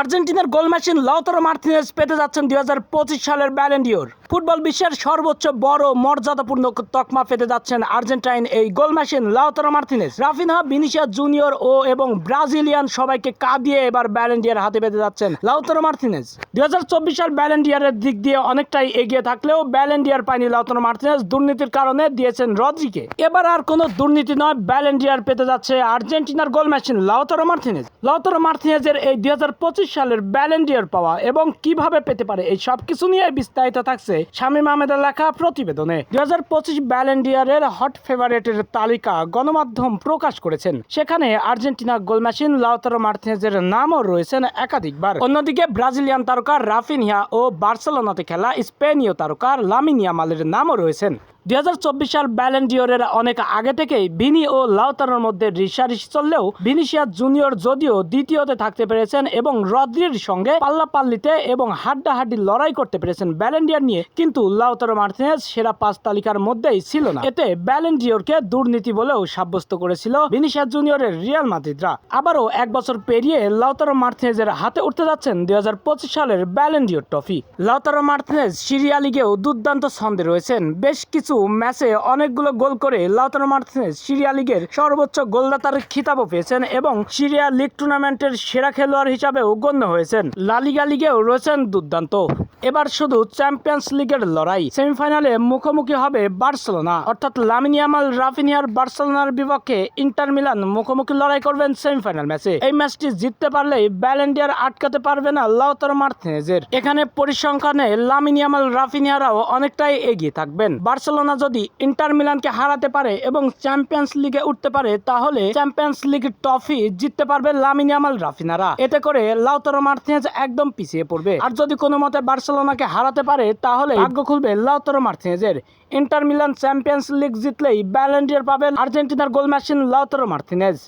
আর্জেন্টিনার goal machine Lautaro Martinez পেতে যাচ্ছেন দুই হাজার পঁচিশ সালের ব্যালেন্ডিওর ফুটবল বিশ্বের সর্বোচ্চ বড় মর্যাদাপূর্ণ তকমা পেতে যাচ্ছেন আর্জেন্টাইন এই goal machine Lautaro Martinez. Raphinha Vinicius junior ও এবং ব্রাজিলিয়ান সবাইকে কাঁদিয়ে এবার ব্যালেন্ডিয়ার হাতে পেতে যাচ্ছেন লাউতারো মার্টিনেজ। দুই সাল ব্যালেন্ডিয়ারের দিক দিয়ে অনেকটাই এগিয়ে থাকলেও ব্যালেন্ডিয়ার পায়নি লাউতারো মার্টিনেজ, দুর্নীতির কারণে দিয়েছেন রদ্রিকে। এবার আর কোনো দুর্নীতি নয় ব্যালেন্ডিয়ার পেতে যাচ্ছে আর্জেন্টিনার goal machine Lautaro Martinez. Lautaro মার্টিনেজের এই দুই হাজার পঁচিশ সালের ব্যালেন্ডিয়ার পাওয়া এবং কীভাবে পেতে পারে এই সব কিছু নিয়ে বিস্তারিত থাকছে শামীম আহমেদের লেখা প্রতিবেদনে। দুই হাজার পঁচিশ ব্যালেন্ডিয়ারের হট ফেভারিটের তালিকা গণমাধ্যম প্রকাশ করেছেন। সেখানে আর্জেন্টিনা গোল মেশিন লাউতারো মার্টিনেজের নামও রয়েছেন একাধিকবার। অন্যদিকে ব্রাজিলিয়ান তারকা রাফিনিয়া ও বার্সেলোনাতে খেলা স্পেনীয় তারকা লামিনিয়া মালের নামও রয়েছেন। দুই হাজার চব্বিশ সাল ব্যালেন্ডিওরের অনেক আগে থেকেই ভিনি ও লাউতারোর মধ্যে রিসারিসি চললেও ভিনিসিয়া জুনিয়র যদিও দ্বিতীয়তে থাকতে পেরেছেন এবং রদ্রির সঙ্গে পাল্লাপাল্লিতে এবং হাড্ডাহাড্ডি লড়াই করতে পেরেছেন ব্যালেন্ডিয়ার নিয়ে, কিন্তু লাউতারো মার্টিনেজ সেরা পাঁচ তালিকার মধ্যেই ছিল না। এতে ব্যালেন্ডিওরকে দুর্নীতি বলেও সাব্যস্ত করেছিল ভিনিসিয়া জুনিয়রের রিয়াল মাদ্রিদরা। আবারও এক বছর পেরিয়ে লাউতারো মার্টিনেজের হাতে উঠতে যাচ্ছেন দুই হাজার পঁচিশ সালের Ballon d'Or trophy. Lautaro Martinez Serie A লিগেও দুর্দান্ত ছন্দে রয়েছেন। বেশ কিছু ম্যাচে অনেকগুলো গোল করে লাউতারো মার্টিনেজ সিরিয়া লিগের সর্বোচ্চ গোলদাতার খিতাবও পেয়েছেন এবং সিরিয়া লিগ টুর্নামেন্টের সেরা খেলোয়াড় হিসাবেও গণ্য হয়েছেন। লালিগা লিগেও রয়েছেন দুর্দান্ত। এবার শুধু চ্যাম্পিয়ন্স লিগের লড়াই। সেমিফাইনালে মুখোমুখি হবে বার্সেলোনা। অর্থাৎ লামিনিয়ামাল রাফিনিয়ার বার্সেলোনার বিপক্ষে ইন্টার মিলান মুখোমুখি লড়াই করবেন সেমিফাইনাল ম্যাচে। এই ম্যাচটি জিততে পারলেই ব্যালেন্ডিয়ার আটকাতে পারবে না লাউতারো মার্টিনেজের। এখানে পরিসংখ্যানে লামিনিয়ামাল রাফিনিয়ারাও অনেকটাই এগিয়ে থাকবেন। বার্সেলোনা যদি ইন্টার মিলানকে হারাতে পারে এবং চ্যাম্পিয়ন্স লিগে উঠতে পারে, তাহলে চ্যাম্পিয়ন্স লিগ ট্রফি জিততে পারবে লামিনিয়ামাল রাফিনারা। এতে করে লাউতারো মার্থিয়াজ একদম পিছিয়ে পড়বে। আর যদি কোনো মতে বার্সেলোনাকে হারাতে পারে, তাহলে ভাগ্য খুলবে লাউতারো মার্থিয়াজের ইন্টার মিলান চ্যাম্পিয়ন্স লিগ জিতলেই ব্যালেন্ডিয়ার পাবেন আর্জেন্টিনার গোল মেশিন লাউতারো মার্টিনেজ।